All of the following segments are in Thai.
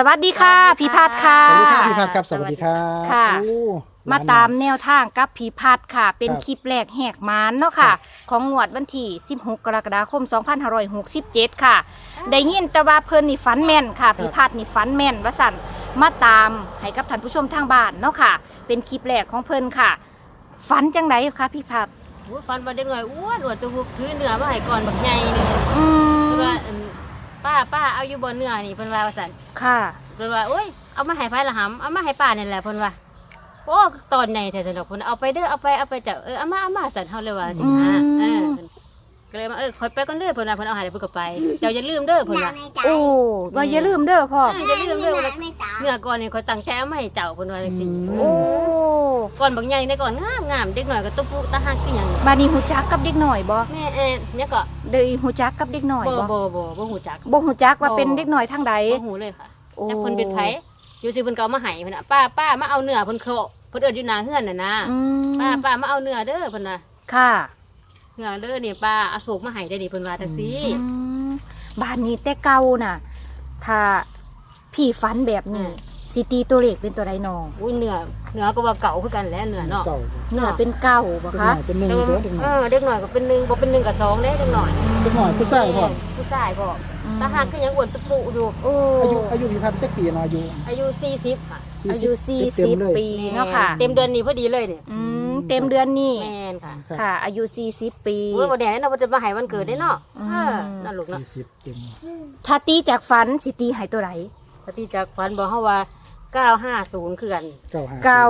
สวัสดีค่ะ สวัสดีพี่พัดค่ะค่ะ สวัสดีครับพี่พัดครับสวัสดีครับค่ะ โอ้มาตามแนวทางกับพี่พัดค่ะ เป็นครับคลิปแรกแหกมานเนาะค่ะครับของงวดวันที่ 16 กรกฎาคม 2567 ค่ะ ได้ยินแต่ว่าเพิ่นนี่ฝันแม่นค่ะพี่พัดนี่ฝันแม่นว่าสั่นมาตามให้กับท่านผู้ชมทางบ้านเนาะค่ะ เป็นคลิปแรกของเพิ่นค่ะฝันจังไดคะพี่พัดโอ้ยฟันบ่เด็กหน่อยอ้วนอวดตัวบุกถือเนื้อมาให้ก่อนบักใหญ่หนึงอืเพิ่นมว่าอั่น ป้าป้าเอาอยู่บ่เนื้อนี่เพิ่นว่าว่าซั่นค่ะ เพิ่นว่าโอ้ยเอามาให้ไผละหำเอามาให้ป้านี่แหละเพิ่นว่าโอ้ตอนไหนแต่สนุกเพิ่นเอาไปเด้อเอาไปเอาไปจ้ะเออเอามาเอามาสั่นเฮาเลยว่าสิฮะอืม เออเพิ่น ก็เลยมาเออคอยไปก่อนเด้อเพิ่นว่าเพิ่นเอาให้เพิ่นก็ไป เจ้าอย่าลืมเด้อเพิ่นว่า โอ้ว่าอย่าลืมเด้อพ่อ เอออย่าลืมเด้อว่าเนื้อก่อนนี่คอยตั้งใจเอามาให้เจ้าเพิ่นว่าจังซี่โอ้ก่อนบักใหญ่ในก่อนงามงามเด็กหน่อยก็ตุ๊ปุตาหักคือหยังบาดนี้หูจักกับเด็กหน่อยบ่แม่เอ็นเนี่ยก็ได้หูจักกับเด็กหน่อยบ่บ่บ่บ่บ่หูจักบ่หูจักว่าบ่เป็นเด็กหน่อยทางใด บ่หูเลยค่ะโอ้ แต่เพิ่นเป็นไผอยู่สิเพิ่นก็เอามาให้เพิ่นน่ะป้าป้ามาเอาเนื้อเพิ่นเขาเพิ่นเอิ้นอยู่หน้าเฮือนน่ะนะอืมป้าป้ามาเอาเนื้อเด้อเพิ่นว่าค่ะ เนื้อเด้อนี่ป้าเอาโศกมาให้ได้อนี่เพิ่นว่าจังซี่อืมบ้านนี้แต่เก่าน่ะ ถ้าพี่ฝันแบบนี้สิตีตัวเลขเป็นตัวใดนองอุ้ยเนื้อเนื้อก็ว่าเก่าคือกันแหล้วเนื้อเนาะ เก่าเนื้อเป็นเก่าบ่เป็นหคะน่อยเป็นหนึ่งแต่ว่าเด้อเด็กหเอน่อยอเด็กหน่อยก็เป็นหนึ่งบ่เป็นหนึ่งกับสองเด้เด็กหน่อยเด็กหน่อยผู้ชายพ่อแม่ผู้ชายพ่ออืมตาหักก็ยังอ้วนตุปุดูโอ้อายุอายุพี่พัดเจ็ดปีเนาะอายุอายุ40ค่ะสี่อาสิยุบเต็มๆเลย40ปีเนาะค่ะ เต็มเดือนนี้พอดีเลยเนี่ยอืม เต็มเดือนนี้แม่นค่ะค่ะ อายุ 40 ปีโอ้ยบ่แน่เนาะว่าจะมาให้วันเกิดได้เนาะอืมเออนั่นลูกเนาะสี่สิบเต็มถ้าตีจากฝันสิตีให้ตัวใดปฏิจากฝันบอกเขาว่า950คือกัน เก้า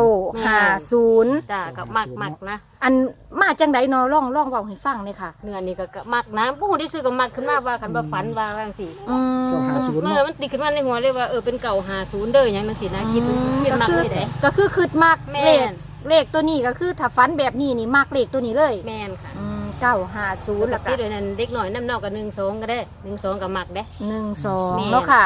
ห้า950จ้ากับมักมักนะ อันมาจังไดเนาะร้องร้องเว้าให้ฟังเลยค่ะ เนื้อนี่ก็ก็มักนะผู้ที่ซื้อก็มักขึ้นมาว่าคันว่าฝันว่าจังซี่อืมเก้าห้าศูนย์เมื่อเนาะมันติดขึ้นมาในหัวเลยว่าเออเป็นเก่า50เด้อหยังจังซี่นะคิดคิดมักเลยได้ ก็คือคืดมากแม่น เลข เลขตัวนี้ก็คือถ้าฟันแบบนี้นี่มากเลขตัวนี้เลยแม่นค่ะเก้าห้าศูนย์แล้แล้ววก็ก็ติดด้วยนั่นเด็กน้อยน้ำนอกก็1 2ก็ได้1 2ก็มักเด้หนึ่งสองแม่นเนาะค่ะ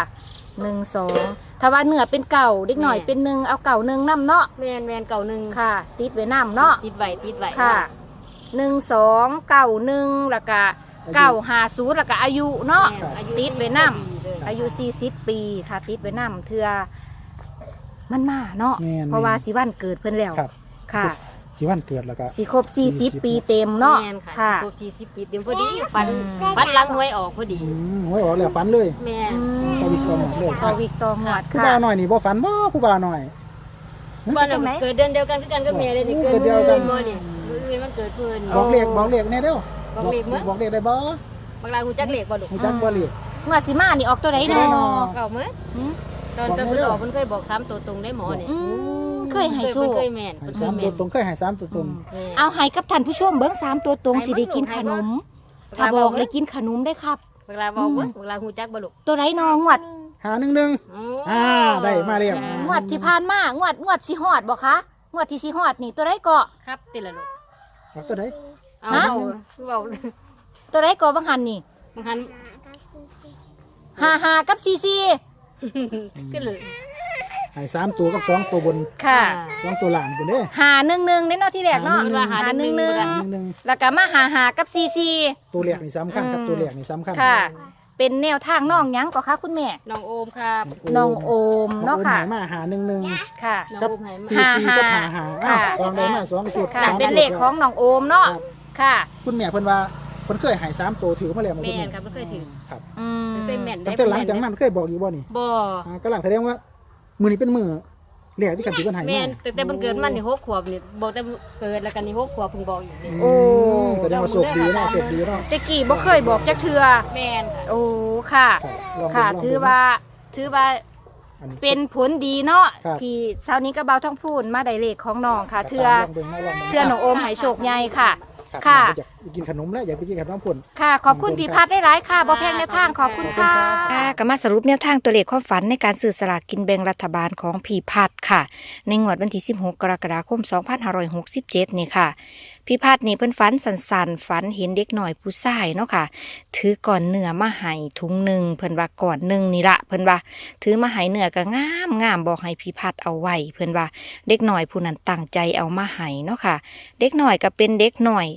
หนึ่งสองถ้าว่าเนื้อเป็นเก่าเด็กหน่อยแม่นเป็นหนึ่งเอาเก่าหนึ่งน้ำเนาะแม่นแม่นเก่าหนึ่งค่ะ ติดไว้น้ำเนาะติดไว้ติดไว้ค่ะหนึ่งสองเก่าหนึ่งแล้วก็เก้าห้าศูนย์แล้วก็อายุเนาะแม่นอายุติดไว้นำปีเด้ออายุสี่สิบปีค่ะติดไว้น้ำเทือมันมาเนาะแม่นเพราะว่าสิวันเกิดเพิ่นแล้ว ครับค่ะสิวันเกิดแล้วก็ สิครบสี่สิบ40 ปีเต็มเนาะแม่นค่ะค่ะ ครบ40ปีเต็มพอดีฟันอืม ฟันหลังหวยออกพอดี อืมไว้ออกแล้วฝันเลยแม่นตอวิกตอหมดเลยต่อวิกต่อหวดผู้ค่ะ บ่าวหน่อยนี่บ่ฝันบ่ผู้บ่าวหน่อย บ้านเราจังไหนเกิดเดือนเดียวกันคือกันก็แม่เลยนี่โอ้เกิดเดือนเดียวกัน มื้อนี่มื้ออื่นมันเกิดเพิ่น บอกเลขบอกเลขแน่เด้อบอกเลขมั้ย บอกเลขได้บ่บางรายฮู้จักเลขบ่ลูกฮู้จักบ่เลขเมื่อสิมานี่ออกตัวไหนตัวใดเนาะเนาะ เก่ามื้อหืม ตอนบอกตอนไม่เพิ่นได้ออกเพิ่นเคยบอก3ตัวตรงได้หมอนี่อืม เคยให้สู้เพิ่นเคยแม่นให้เพิ่นเคสายมแม่ตัวนตรงเคยให้สามตัวตรงแม่น เอาให้กับท่านผู้ชมเบิ้งสามตัวตรงสิได้กินขนมถ้าบอกเลยกินขนมได้ครับบางรายบอกว่าบางรายฮู้จักบ่ลูกตัวไหนนองวดหาหนึ่งหนึ่งอ่าได้มาแล้วงวดที่ผ่านมางวดงวดสิฮอดบ่คะงวดที่สิฮอดนี่ตัวไหนก็ครับติดละลูกบอกตัวไหนเอาฮะเว้าเว้าตัวไหนก็บางหันนี่บางคัน ห้าห้ากับซีซีขึ้นเลย ให้สามตัวกับสองตัวบนค่ะ สองตัวหลังคนเด้หาหนึ่งหนึ่งในเนาะที่แรกเนาะหาหาหนึ่งหนึ่งหนึ่งหนึ่งแล้วก็มาหาหากับซีซีตัวเหล็กนี่สำคัญครับอืมตัวเหล็กนี่สำคัญค่ะ เป็นแนวทางน้องหยังก็คะคุณแม่น้องโอมครับน้องโอมน้องเนาะโอมค่ะหายมาหาหนึ่งหนึ่งค่ะน้องกับโอมให้มาซีซีก็หาหาอ้าวค่ะสองเลยมาสองจุดค่ะสามเป็นเลขของน้องโอมเนาะครับค่ะ คุณแม่เพิ่นว่าเพิ่นเคยใหายสามตัวถือมาแล้วมาแม่คุณนครับไม่เคยถือครับอืมเคยแม่นตั้งแต่หลังจากนั้นเคยบอกอยู่บ่นี่บ่อ่ากำลังแสดงว่า มือนี้เป็นมือเหล็กที่กันถือกันใหายแม่นแต่แต่มันเกิดมันนี่หกขวบนี่บอกแต่เกิดแล้วกันนี่หกขวบเพิ่งบอกอยู่นี่โอ้แสดงว่าโชคดีเนาะโชคดีเนาะตะกี้บ่เคยบอกจักเทือแม่นค่ะโอ้ค่ะครับลองดูค่ะลงดูถือว่าถือว่าอันนี้เป็นผลดีเนาะครับที่เช้านี้ก็เบาท้องพูนมาได้เลขของน้องค่ะ เทือลองบิ่งนะลองบิ่งเทือน้องโอมให้โชคใหญ่ค่ะ รับค่ะ อยากไปกินขนมแล้วอยากไปกินขนมผล ค่ะ ขอบคุณพี่พัดได้หลายค่ะบ่แพงแนวทางขอบคุณค่ะ ค่ะก็มาสรุปแนวทางตัวเลขความฝันในการซื้อสลากกินแบ่งรัฐบาลของพี่พัดค่ะ ในงวดวันที่ 16 กรกฎาคม 2567 นี่ค่ะพี่พัดนี่เพิ่นฝันสันๆฝันเห็นเด็กหน่อยผู้ชายเนาะค่ะ ถือก่อนเนื้อมาให้ถุงหนึ่งเพิ่นว่าก่อนหนึ่งนี่ละเพิ่นว่า ถือมาให้เนื้อก็งามงามบอกให้พี่พัดเอาไว้เพิ่นว่า เด็กหน่อยผู้นั้นตั้งใจเอามาให้เนาะค่ะ เด็กหน่อยก็เป็นเด็กหน่อย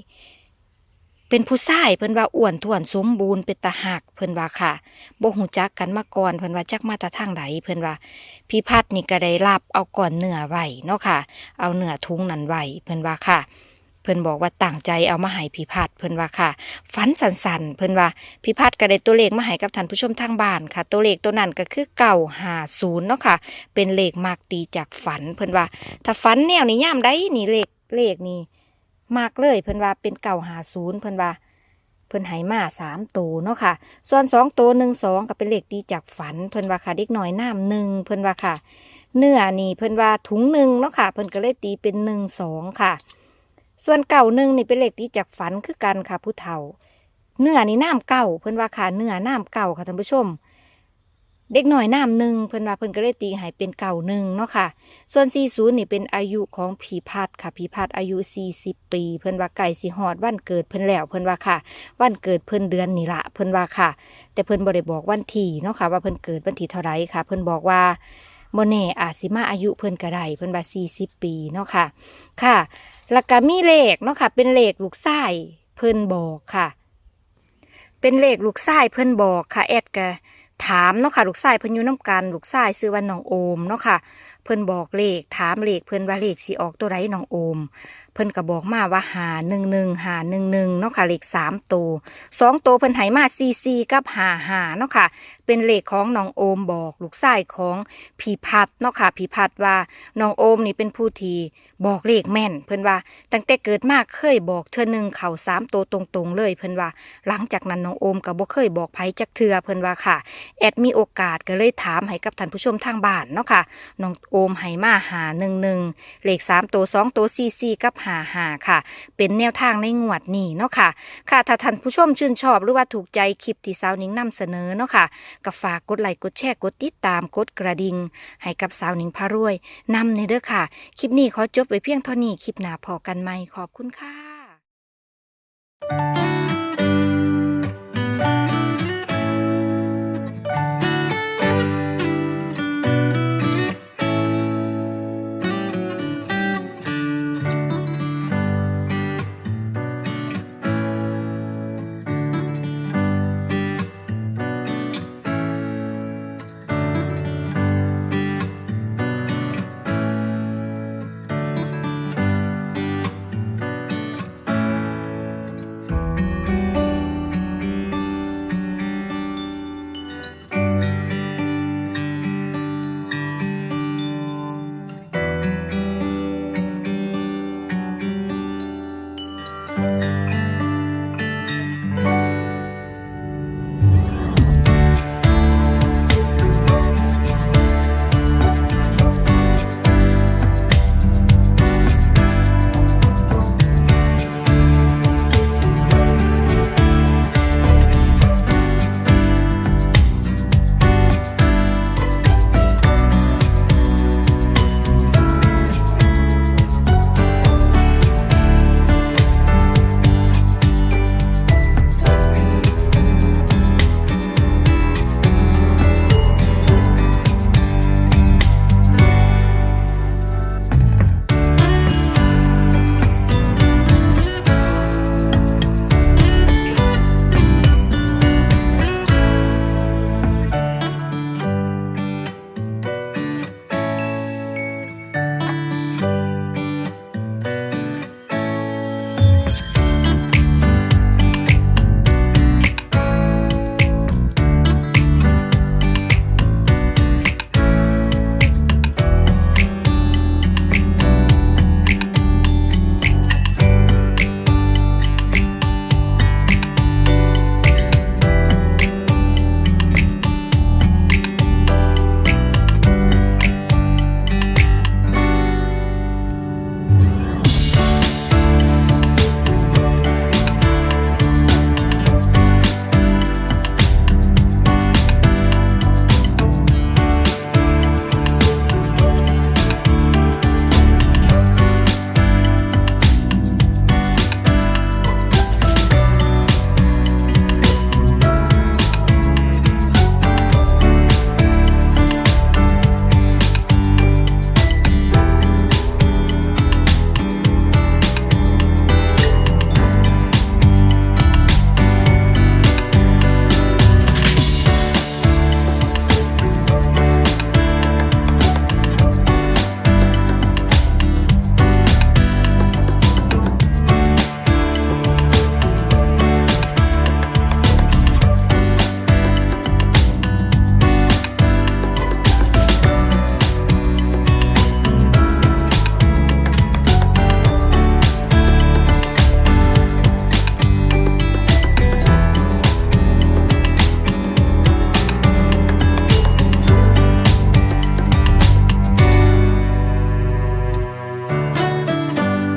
เป็นผู้ชายเพิ่นว่าอ้วนท้วนสมบูรณ์เป็นตาหักเพิ่นว่าค่ะบ่ฮู้จักกันมาก่อนเพิ่นว่าจักมาตาทางใดเพิ่นว่าพี่พัดนี่ก็ได้รับเอาก่อนเนื้อไว้เนาะค่ะ เอาเนื้อทุงนั้นไว้เพิ่นว่าค่ะ เพิ่นบอกว่าตั้งใจเอามาให้พี่พัดเพิ่นว่าค่ะฝันสันๆเพิ่นว่าพี่พัดก็ได้ตัวเลขมาให้กับท่านผู้ชมทางบ้านค่ะ ตัวเลขตัวนั้นก็คือเก่าหาศูนย์เนาะค่ะ เป็นเลขมากตีจากฝันเพิ่นว่า ถ้าฝันแนวนี้ย่ามได้นี่เลขเลขนี่มากเลยเพิ่นว่าเป็นเก่าหาศูนย์เพิ่นว่าเพิ่นให้มาสามตัวเนาะค่ะ ส่วนสองตัวหนึ่งสองก็เป็นเลขตีจากฝัน เพิ่นว่าค่ะเด็กน้อยน้ำหนึ่งเพิ่นว่าค่ะ เนื้อนี่เพิ่นว่าถุงหนึ่งเนาะค่ะ เพิ่นก็เลยตีเป็นหนึ่งสองค่ะ ส่วนเก่าหนึ่งนี่เป็นเลขตีจากฝันคือกันค่ะผู้เฒ่า เนื้อนี่น้ำเก่าเพิ่นว่าค่ะเนื้อน้ำเก่าค่ะท่านผู้ชม เด็กหน้อยน้ำหนึ่งเพิ่นว่าเพิ่นก็เลยตีให้เป็นเก่าหนึ่งเนาะค่ะ ส่วน40นี่เป็นอายุของผีพัดค่ะผีพัดอายุ40ปี เพิ่นว่าไก่สิฮอดวันเกิดเพิ่นแล้วเพิ่นว่าค่ะ วันเกิดเพิ่นเดือนนี่ละเพิ่นว่าค่ะ แต่เพิ่นบ่ได้บอกวันที่เนาะค่ะ ว่าเพิ่นเกิดวันที่เท่าไรค่ะ เพิ่นบอกว่าบ่แน่อาจสิมาอายุเพิ่นก็ไดเพิ่นว่า40 ปีเนาะค่ะ ค่ะ แล้วก็มีเลขเนาะค่ะ เป็นเลขลูกไส้เพิ่นบอกค่ะ เป็นเลขลูกไส้เพิ่นบอกค่ะ แอดก็ถามเนาะค่ะ ลูกไส้เพิ่นอยู่น้กัน ลูกไส้ซื้อวันน้องโอมเนาะค่ะ เพิ่นบอกเลขถามเลขเพิ่นว่าเลขสิออกตัวไรน้องโอม เพิ่นก็บอกมาว่าหาหนึ่งหนึ่งหาหนึ่งหนึ่งเนาะค่ะเลขสามตัวสองตัวเพิ่นให้มาซีซีกับหาหาเนาะค่ะ เป็นเลขของน้องโอมบอกลูกชายของผีพัดเนาะค่ะผีพัดว่าน้องโอมนี่เป็นผู้ที่บอกเลขแม่น เพิ่นว่าตั้งแต่เกิดมาเคยบอกเทื่อหนึ่งเข่าสามตัวตรงๆเลย เพิ่นว่า หลังจากนั้นน้องโอมก็บ่เคยบอกไผจักเทื่อเพิ่นว่าค่ะ แอดมีโอกาสก็เลยถามให้กับท่านผู้ชมทางบ้านเนาะค่ะน้องโอมไห้มาหาหนึ่งหนึ่งเลขสามตัวสองตัวซีซีกับหาหาค่ะ เป็นแนวทางในงวดนี้เนาะค่ะ ค่ะถ้าท่านผู้ชมชื่นชอบหรือว่าถูกใจคลิปที่สาวนิ้งนำเสนอเนาะค่ะก็ฝากกดไลค์กดแชร์กดติดตามกดกระดิ่งให้กับสาวนิ้งพารวยนำในเด้อค่ะ คลิปนี้ขอจบไว้เพียงเท่านี้คลิปหน้าพอกันไหมขอบคุณค่ะ